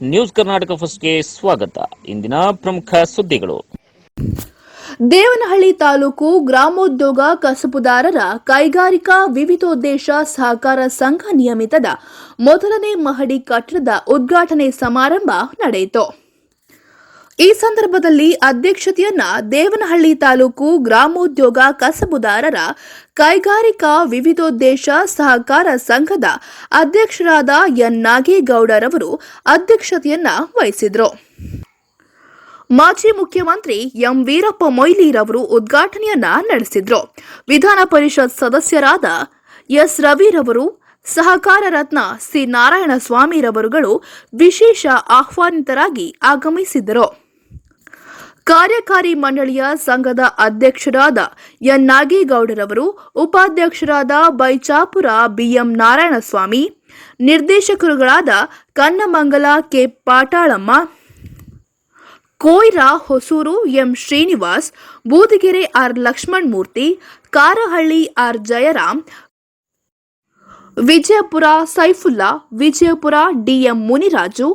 News Karnataka ಫಸ್ಟ್ಗೆ ಸ್ವಾಗತ. ಇಂದಿನ ಪ್ರಮುಖ ಸುದ್ದಿಗಳು. ದೇವನಹಳ್ಳಿ ತಾಲೂಕು ಗ್ರಾಮೋದ್ಯೋಗ ಕಸಬುದಾರರ ಕೈಗಾರಿಕಾ ವಿವಿಧೋದ್ದೇಶ ಸಹಕಾರ ಸಂಘ ನಿಯಮಿತದ ಮೊದಲನೇ ಮಹಡಿ ಕಟ್ಟಡದ ಉದ್ಘಾಟನೆ ಸಮಾರಂಭ ನಡೆಯಿತು. ಈ ಸಂದರ್ಭದಲ್ಲಿ ಅಧ್ಯಕ್ಷತೆಯನ್ನ ದೇವನಹಳ್ಳಿ ತಾಲೂಕು ಗ್ರಾಮೋದ್ಯೋಗ ಕಸಬುದಾರರ ಕೈಗಾರಿಕಾ ವಿವಿಧೋದ್ದೇಶ ಸಹಕಾರ ಸಂಘದ ಅಧ್ಯಕ್ಷರಾದ ಎನ್ ನಾಗೇಗೌಡರವರು ಅಧ್ಯಕ್ಷತೆಯನ್ನ ವಹಿಸಿದರು. ಮಾಜಿ ಮುಖ್ಯಮಂತ್ರಿ ಎಂ ವೀರಪ್ಪ ಮೊಯ್ಲಿರವರು ಉದ್ಘಾಟನೆಯನ್ನ ನಡೆಸಿದ್ರು. ವಿಧಾನ ಪರಿಷತ್ ಸದಸ್ಯರಾದ ಎಸ್ ರವಿರವರು ಸಹಕಾರ ರತ್ನ ಸಿ ನಾರಾಯಣ ಸ್ವಾಮಿರವರುಗಳು ವಿಶೇಷ ಆಹ್ವಾನಿತರಾಗಿ ಆಗಮಿಸಿದ್ದರು. ಕಾರ್ಯಕಾರಿ ಮಂಡಳಿಯ ಸಂಘದ ಅಧ್ಯಕ್ಷರಾದ ಎನ್ ನಾಗೇಗೌಡರವರು, ಉಪಾಧ್ಯಕ್ಷರಾದ Baichapura BM Narayanaswamy, ನಿರ್ದೇಶಕರುಗಳಾದ Kannamangala K Patalamma, Koyra Hosur M Srinivas, Budigere R Lakshman Murthy Karahalli R Jayaram, Vijayapura Saifulla, Vijayapura DM Muniraju,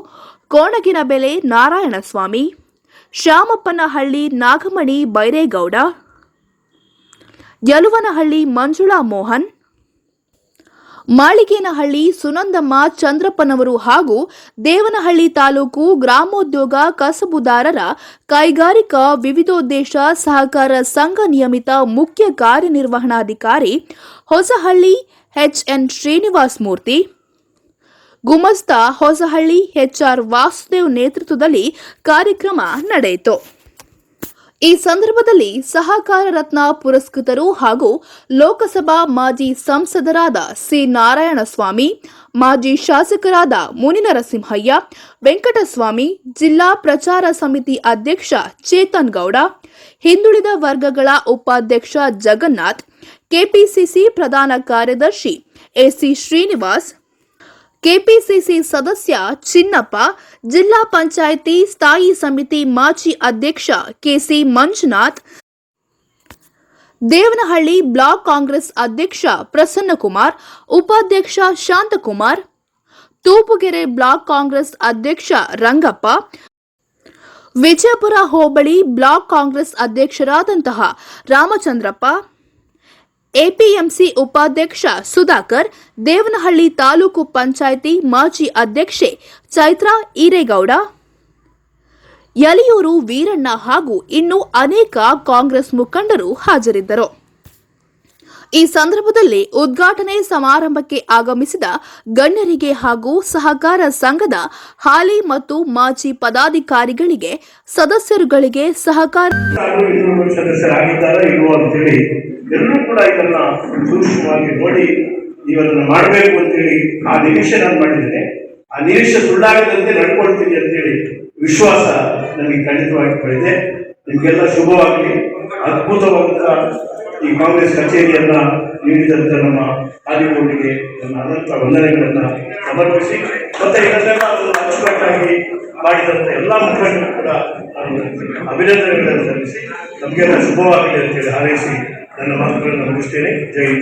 Konaginabele Narayanaswamy Shyamappanahalli, Nagamani, Byregowda, Yeluvanahalli, Manjula Mohan, Maligenahalli, Sunandamma, ಚಂದ್ರಪ್ಪನವರು ಹಾಗೂ ದೇವನಹಳ್ಳಿ ತಾಲೂಕು ಗ್ರಾಮೋದ್ಯೋಗ ಕಸಬುದಾರರ ಕೈಗಾರಿಕಾ ವಿವಿಧೋದ್ದೇಶ ಸಹಕಾರ ಸಂಘ ನಿಯಮಿತ ಮುಖ್ಯ ಕಾರ್ಯನಿರ್ವಹಣಾಧಿಕಾರಿ Hosahalli H N Srinivas Murthy ಗುಮಸ್ತಾ Hosahalli HR Vasudev ನೇತೃತ್ವದಲ್ಲಿ ಕಾರ್ಯಕ್ರಮ ನಡೆಯಿತು. ಈ ಸಂದರ್ಭದಲ್ಲಿ ಸಹಕಾರ ರತ್ನ ಪುರಸ್ಕೃತರು ಹಾಗೂ ಲೋಕಸಭಾ ಮಾಜಿ ಸಂಸದರಾದ ಸಿ ನಾರಾಯಣಸ್ವಾಮಿ, ಮಾಜಿ ಶಾಸಕರಾದ ಮುನಿನರಸಿಂಹಯ್ಯ, ವೆಂಕಟಸ್ವಾಮಿ, ಜಿಲ್ಲಾ ಪ್ರಚಾರ ಸಮಿತಿ ಅಧ್ಯಕ್ಷ ಚೇತನ್ ಗೌಡ ಹಿಂದುಳಿದ ವರ್ಗಗಳ ಉಪಾಧ್ಯಕ್ಷ ಜಗನ್ನಾಥ್, ಕೆಪಿಸಿಸಿ ಪ್ರಧಾನ ಕಾರ್ಯದರ್ಶಿ ಎಸಿ ಶ್ರೀನಿವಾಸ್ ಕೆಪಿಸಿಸಿ ಸದಸ್ಯ ಚಿನ್ನಪ್ಪ, ಜಿಲ್ಲಾ ಪಂಚಾಯಿತಿ ಸ್ಥಾಯಿ ಸಮಿತಿ ಮಾಜಿ ಅಧ್ಯಕ್ಷ ಕೆಸಿ ಮಂಜುನಾಥ್, ದೇವನಹಳ್ಳಿ ಬ್ಲಾಕ್ ಕಾಂಗ್ರೆಸ್ ಅಧ್ಯಕ್ಷ ಪ್ರಸನ್ನಕುಮಾರ್, ಉಪಾಧ್ಯಕ್ಷ ಶಾಂತಕುಮಾರ್, ತೂಪುಗೆರೆ ಬ್ಲಾಕ್ ಕಾಂಗ್ರೆಸ್ ಅಧ್ಯಕ್ಷ ರಂಗಪ್ಪ, ವಿಜಯಪುರ ಹೋಬಳಿ ಬ್ಲಾಕ್ ಕಾಂಗ್ರೆಸ್ ಅಧ್ಯಕ್ಷರಾದಂತಹ ರಾಮಚಂದ್ರಪ್ಪ ಎಪಿಎಂಸಿ ಉಪಾಧ್ಯಕ್ಷ ಸುಧಾಕರ್, ದೇವನಹಳ್ಳಿ ತಾಲೂಕು ಪಂಚಾಯಿತಿ ಮಾಜಿ ಅಧ್ಯಕ್ಷೆ ಚೈತ್ರಾ ಈರೇಗೌಡ ಯಲಿಯೂರು ವೀರಣ್ಣ ಹಾಗೂ ಇನ್ನು ಅನೇಕ ಕಾಂಗ್ರೆಸ್ ಮುಖಂಡರು ಹಾಜರಿದ್ದರು. ಈ ಸಂದರ್ಭದಲ್ಲಿ ಉದ್ಘಾಟನೆ ಸಮಾರಂಭಕ್ಕೆ ಆಗಮಿಸಿದ ಗಣ್ಯರಿಗೆ ಹಾಗೂ ಸಹಕಾರ ಸಂಘದ ಹಾಲಿ ಮತ್ತು ಮಾಜಿ ಪದಾಧಿಕಾರಿಗಳಿಗೆ ಸದಸ್ಯರುಗಳಿಗೆ ಸಹಕಾರ ಎಲ್ಲರೂ ಕೂಡ ಇದನ್ನ ಸೂಕ್ಷ್ಮವಾಗಿ ನೋಡಿ ನೀವು ಅದನ್ನ ಮಾಡಬೇಕು ಅಂತೇಳಿ ಆ ನಿರೀಕ್ಷೆ ನಾನು ಮಾಡಿದ್ದೇನೆ. ಆ ನಿರೀಕ್ಷೆ ಸುಳ್ಳಾಗದಂತೆ ನಡ್ಕೊಳ್ತೀನಿ ಅಂತೇಳಿ ವಿಶ್ವಾಸ ನನಗೆ ಖಂಡಿತವಾಗಿ ಪಡೆದಿದೆ ನಿಮಗೆಲ್ಲ ಶುಭವಾಗಲಿ. ಅದ್ಭುತವಾದ ಈ ಕಾಂಗ್ರೆಸ್ ಕಚೇರಿಯನ್ನ ನೀಡಿದಂತ ನಮ್ಮ ಆದಿಕೋಟಿಗೆ ನನ್ನ ಅನಂತ ವಂದನೆಗಳನ್ನ ಸಮರ್ಪಿಸಿ, ಮತ್ತೆ ಅಚ್ಚುಕಟ್ಟಾಗಿ ಮಾಡಿದಂತ ಎಲ್ಲ ಮುಖಂಡರು ಕೂಡ ನಾನು ಅಭಿನಂದನೆಗಳನ್ನು ಸಲ್ಲಿಸಿ, ನಮಗೆಲ್ಲ ಶುಭವಾಗಲಿ ಅಂತೇಳಿ ಹಾರೈಸಿ ನನ್ನ ಮಾತುಗಳನ್ನು ಮುಗಿಸ್ತೇನೆ ಜೈ ಹಿಂದ್.